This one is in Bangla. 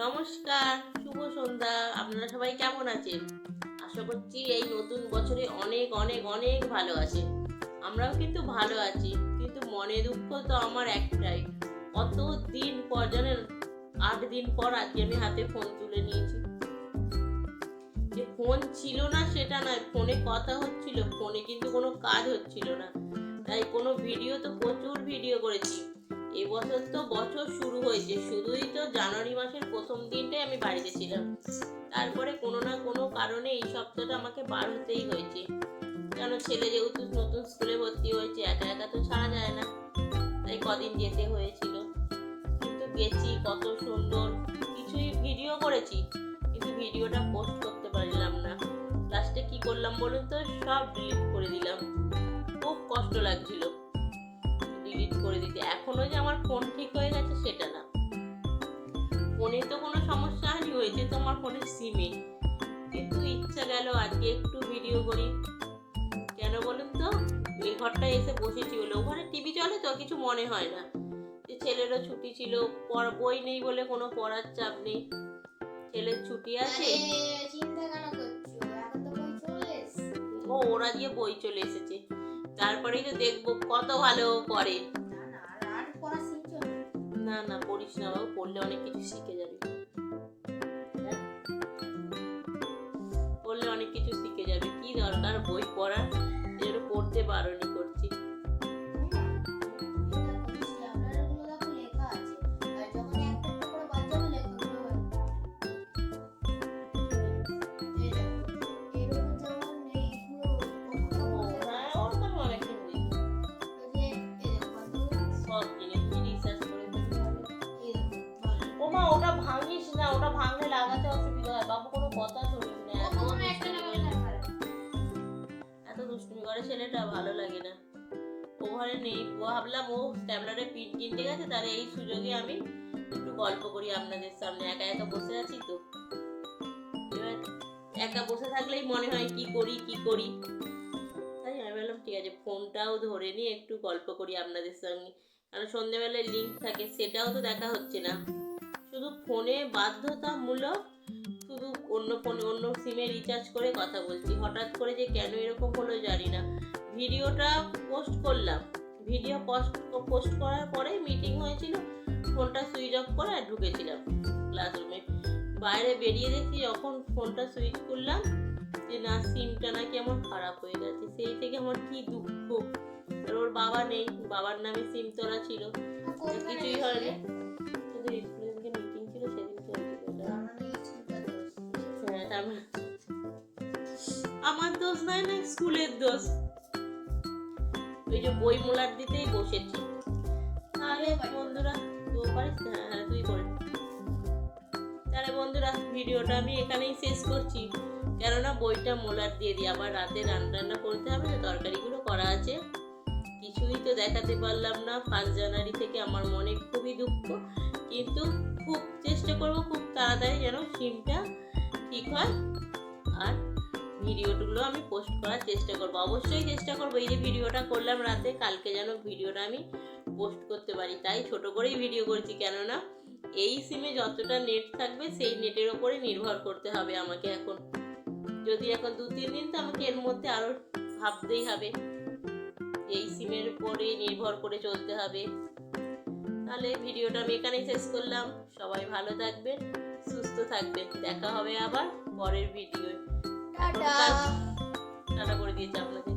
নমস্কার, শুভ সন্ধ্যা। আপনারা সবাই কেমন আছেন? আশা করছি এই নতুন বছরে অনেক অনেক অনেক ভালো আছেন। আমরাও কিন্তু ভালো আছি, কিন্তু মনে দুঃখ তো আমার একটাই। কত দিন পর জানেন, আট দিন পর আজকে আমি হাতে ফোন তুলে নিয়েছি। যে ফোন ছিল না সেটা নয় ফোনে কথা হচ্ছিল ফোনে কিন্তু কোনো কাজ হচ্ছিল না। তাই কোনো ভিডিও তো প্রচুর ভিডিও করেছি। এবছর তো বছর শুরু হয়েছে। শুধুই তো জানুয়ারি মাসের প্রথম দিনটাই আমি বাড়িতে ছিলাম। তারপরে কোনো না কোনো কারণে এই সপ্তাহটা আমাকে বার হতেই হয়েছে। কেন ছেলে যেহেতু নতুন স্কুলে ভর্তি হয়েছে, একা একা তো ছাড়া যায় না। তাই কদিন যেতে হয়েছিল। কিন্তু গেছি, কত সুন্দর। কিছুই ভিডিও করেছি, কিন্তু ভিডিওটা পোস্ট করতে পারলাম না। লাস্টে কি করলাম বলুন তো? সব ডিলিট করে দিলাম। খুব কষ্ট লাগছিল। আমার ফোন ঠিক হয়ে গেছে সেটা না। ফোনে তো কোনো সমস্যা হয়নি হয়েছে তো আমার ফোনের সিমে কিন্তু ইচ্ছা গেল আজকে একটু ভিডিও করি। কেন বলুন তো? এই ঘরটায় এসে বসেছি বলে। ওখানে টিভি চলে তো কিছু মনে হয় না। যে ছেলেরও ছুটি ছিল পড়- বই নেই বলে কোনো পড়ার চাপ নেই। ছেলের ছুটি আছে। ও ওরা দিয়ে বই চলে এসেছে। তারপরেই তো দেখব কত ভালো ও না না, পড়িস না, বাবু, পড়লে অনেক কিছু শিখে যাবি। হ্যাঁ? পড়লে অনেক কিছু শিখে যাবে। কি দরকার বই পড়ার যেটা পড়তে বারণই কথা শুনিস না এত দুষ্টুমি করে। ছেলেটা ভালো লাগে না। ও ঘরে নেই। ভাবলাম ও পিন কিনতে গেছে তাহলে এই সুযোগে আমি একটু গল্প করি আপনাদের সামনে। একা একা বসে আছি তো। এবার একা বসে থাকলেই মনে হয় কি করি কি করি। তাই আমি বললাম ঠিক আছে ফোনটাও ধরে নিয়ে একটু গল্প করি আপনাদের সঙ্গে কারণ সন্ধ্যেবেলায় লিঙ্ক থাকে সেটাও তো দেখা হচ্ছে না। শুধু ফোনে বাধ্যতামূলক অন্য ফোনে অন্য সিমে রিচার্জ করে কথা বলছি। হঠাৎ করে যে কেন এরকম হলো জানি না। ভিডিওটা পোস্ট করলাম। ভিডিও পোস্ট পোস্ট করার পরে মিটিং হয়েছিল ফোনটা সুইচ অফ করে আর ঢুকেছিলাম ক্লাসরুমে বাইরে বেরিয়ে দেখি যখন ফোনটা সুইচ করলাম যে না সিমটা নাকি আমার খারাপ হয়ে গেছে। সেই থেকে আমার কি দুঃখ? ওর বাবা নেই। বাবার নামে সিম তোলা ছিল। কিছুই হয়নি। হ্যাঁ, আমার দোষ নয় না স্কুলের দোষ। ওই যে বই মোলার দিতেই বসেছি। তাহলে বন্ধুরা তুই পারিস হ্যাঁ হ্যাঁ তুই করে। তাহলে বন্ধুরা ভিডিওটা আমি এখানেই শেষ করছি। কেননা বইটা মোলার দিয়ে দিই। আবার রাতে রান্না করতে হবে তো তরকারিগুলো করা আছে। কিছুই তো দেখাতে পারলাম না। ফার্স্ট জানুয়ারি থেকে আমার মনে খুবই দুঃখ। কিন্তু খুব চেষ্টা করব খুব তাড়াতাড়ি যেন সিমটা ঠিক হয়? আর ভিডিওগুলো আমি পোস্ট করার চেষ্টা করব। অবশ্যই চেষ্টা করব। এই যে ভিডিওটা করলাম রাতে, কালকে যেন ভিডিওটা আমি পোস্ট করতে পারি। তাই ছোট করেই ভিডিও করছি। কেননা এই সিমে যতটা নেট থাকবে, সেই নেটের ওপরে নির্ভর করতে হবে আমাকে এখন। যদি এখন দু, তিন দিন তো আমাকে এর মধ্যে আরও ভাবতেই হবে। এই সিমের উপরে নির্ভর করে চলতে হবে। তাহলে ভিডিওটা আমি এখানেই শেষ করলাম। সবাই ভালো থাকবেন। সুস্থ থাকবেন। দেখা হবে আবার পরের ভিডিও টাটা। টাটা করে দিয়েছি আপনাদের